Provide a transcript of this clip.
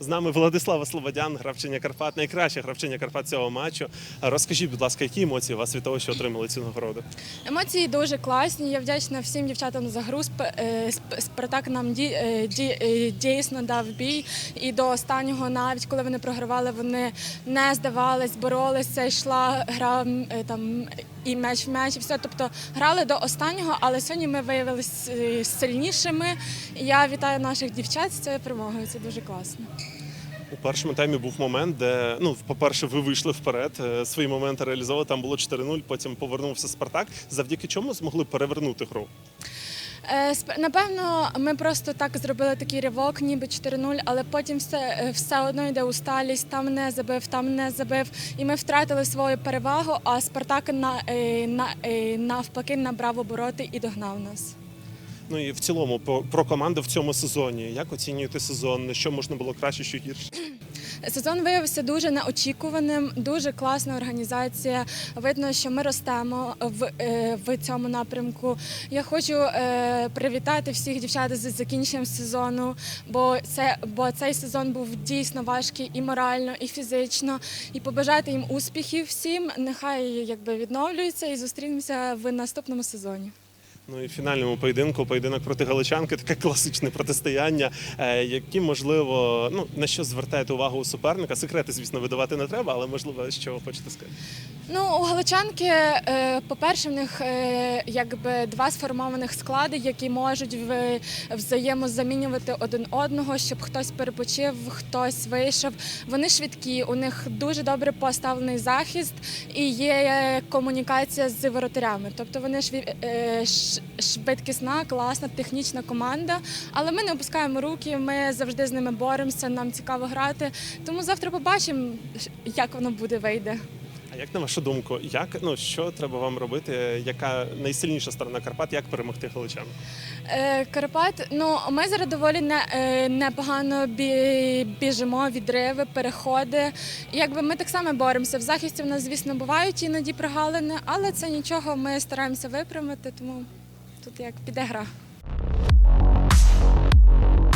З нами Владислава Слободян, гравчиня Карпат, найкраща гравчиня Карпат цього матчу. Розкажіть, будь ласка, які емоції у вас від того, що отримали цю нагороду? Емоції дуже класні. Я вдячна всім дівчатам за гру. Е, Спартак нам е, е, дійсно дав бій. І до останнього, навіть коли вони програвали, вони не здавались, боролися, йшла гра там і меч в меч, і все. Тобто грали до останнього, але сьогодні ми виявилися сильнішими. І я вітаю наших дівчат з цією перемогою. Це дуже класно. У першому таймі був момент, де ну, по-перше, ви вийшли вперед, е, свої моменти реалізовували. Там було 4-0, потім повернувся Спартак. Завдяки чому змогли перевернути гру? Е, Напевно, ми просто так зробили такий ривок, ніби 4-0, але потім все, е, все одно йде усталість, там не забив, там не забив. І ми втратили свою перевагу, а Спартак на, е, на, навпаки набрав обороти і догнав нас. Ну і в цілому про команду в цьому сезоні. Як оцінюєте сезон? Що можна було краще, що гірше? Сезон виявився дуже неочікуваним, дуже класна організація. Видно, що ми ростемо в, е, в цьому напрямку. Я хочу е, привітати всіх дівчат з закінченням сезону, бо це бо цей сезон був дійсно важкий і морально, і фізично. І побажати їм успіхів всім. Нехай якби відновлюються і зустрінемося в наступному сезоні. Ну і в фінальному поєдинку, поєдинок проти галичанки, таке класичне протистояння. Е, які можливо, ну на що звертаєте увагу у суперника? Секрети, звісно, видавати не треба, але можливо, що хочете сказати. Ну, у Галичанки, е, по-перше, в них е, якби два сформованих склади, які можуть взаємозамінювати один одного, щоб хтось перепочив, хтось вийшов. Вони швидкі, у них дуже добре поставлений захист і є комунікація з воротарями. Тобто вони е, швидкісна, класна, технічна команда. Але ми не опускаємо руки, ми завжди з ними боремося, нам цікаво грати. Тому завтра побачимо, як воно буде вийде. Як на вашу думку, як ну що треба вам робити? Яка найсильніша сторона Карпат? Як перемогти галичан? Е, Карпат, ну ми зараз доволі не, е, непогано бі, біжимо, відриви, переходи. Якби ми так само боремося. В захисті в нас, звісно, бувають іноді прогалини, але це нічого, ми стараємося виправити, тому тут як піде гра.